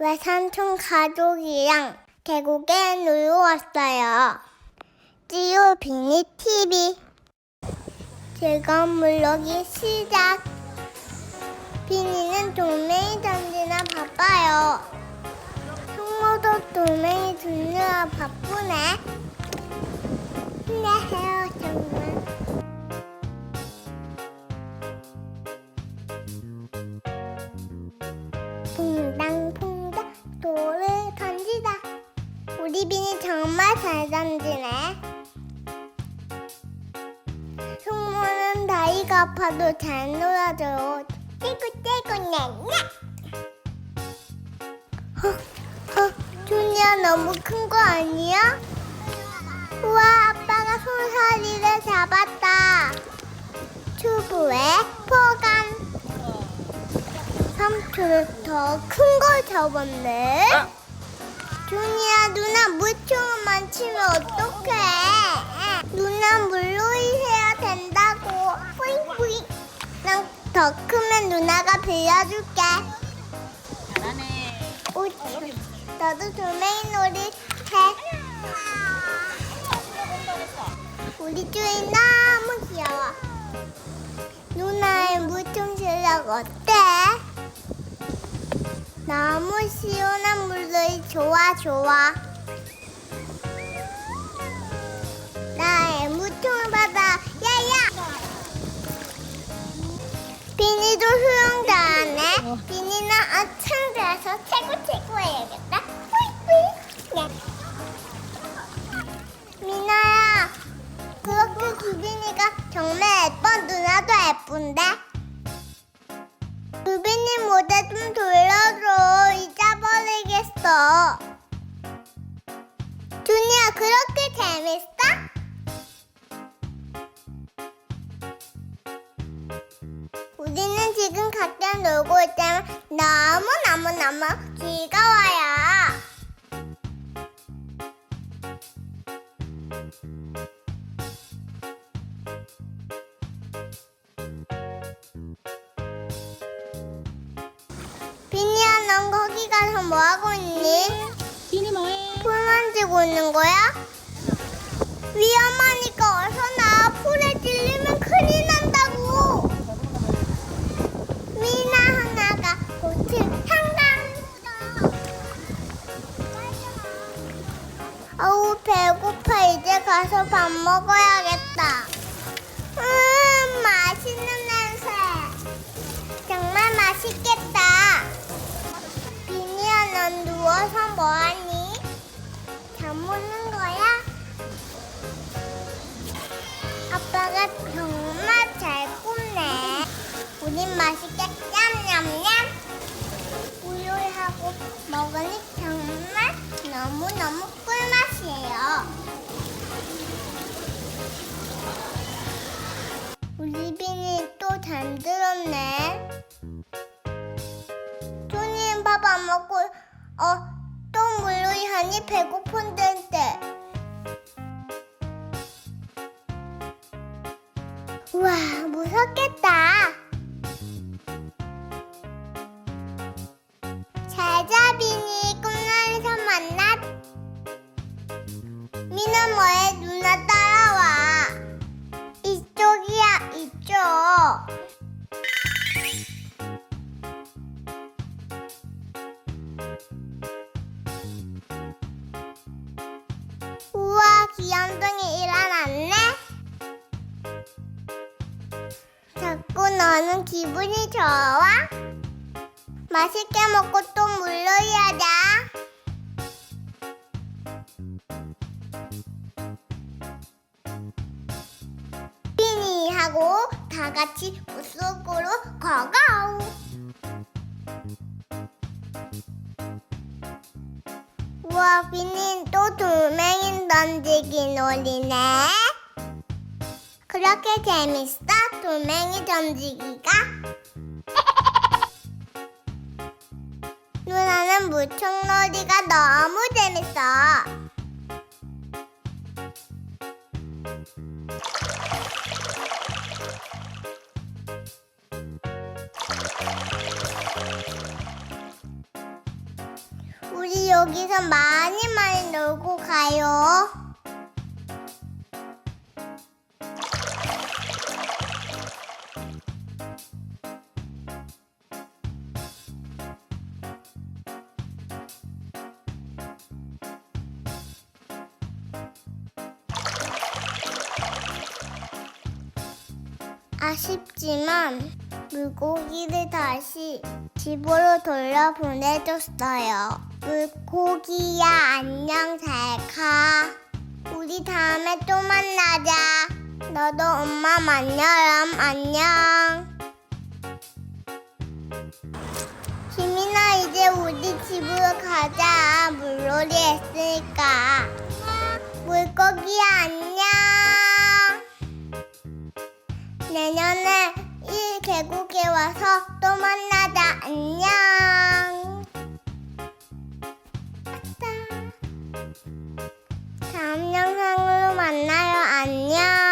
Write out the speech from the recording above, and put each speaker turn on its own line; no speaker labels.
외삼촌 가족이랑 계곡에 놀러 왔어요. 찌우 비니 TV 즐거운 물놀이 시작. 비니는 돌멩이 던지나 바빠요. 성모도 돌멩이 던지나 바쁘네. 힘내세요 잘 던지네. 숙모는 나이가 아파도 잘 놀아줘요. 냥냥. 어, 어, 준이야 너무 큰 거 아니야? 우와 아빠가 손사리를 잡았다. 튜브에 포감. 삼촌은 더 큰 걸 잡았네. 준이야 누나 물총만 치면 어떡해? 누나 물놀이 해야 된다고. 뿌잉 뿌잉. 난더 크면 누나가 빌려줄게.
잘하네.
오, 나도 돌멩이 놀이 해. 우리 주인 너무 귀여워. 누나의 물총 실력 어때? 너무 시원한 물놀이 좋아 좋아. 구빈이 모자 좀 돌려줘. 잊어버리겠어. 준이야, 그렇게 재밌어? 우리는 지금 각자 놀고 있지만 너무너무너무 즐거워요. 가서 뭐 하고 있니?
비니 뭐해?
풀 만지고 있는 거야? 위험하니까 어서 나. 풀에 찔리면 큰일 난다고. 미나 하나가 꽃을 상당. 아우 배고파 이제 가서 밥 먹어야겠다. 음 맛있는 냄새. 정말 맛있겠다. 맛있게 냠냠냠. 우유하고 먹으니 정말 너무너무 꿀맛이에요. 우리 비니 또 잠들었네. 손님 밥 안 먹고 어 또 물놀이 하니 배고픈데. 우와 귀염둥이 일어났네. 자꾸 너는 기분이 좋아? 맛있게 먹고 또 물놀이 하자. 비니하고 다 같이 숲속으로 가가오. 우와, 비니 또 돌멩이 던지기 놀이네. 그렇게 재밌어? 돌멩이 던지기가? 누나는 물총놀이가 너무 재밌어. 여기서 많이 많이 놀고 가요. 아쉽지만 물고기를 다시 집으로 돌려보내줬어요. 물고기야 안녕 잘 가. 우리 다음에 또 만나자. 너도 엄마 만나렴 안녕. 지민아 이제 우리 집으로 가자. 물놀이 했으니까. 물고기야 안녕. 내년에 이 계곡에 와서 또 만나자. 안녕. 다음 영상으로 만나요. 안녕.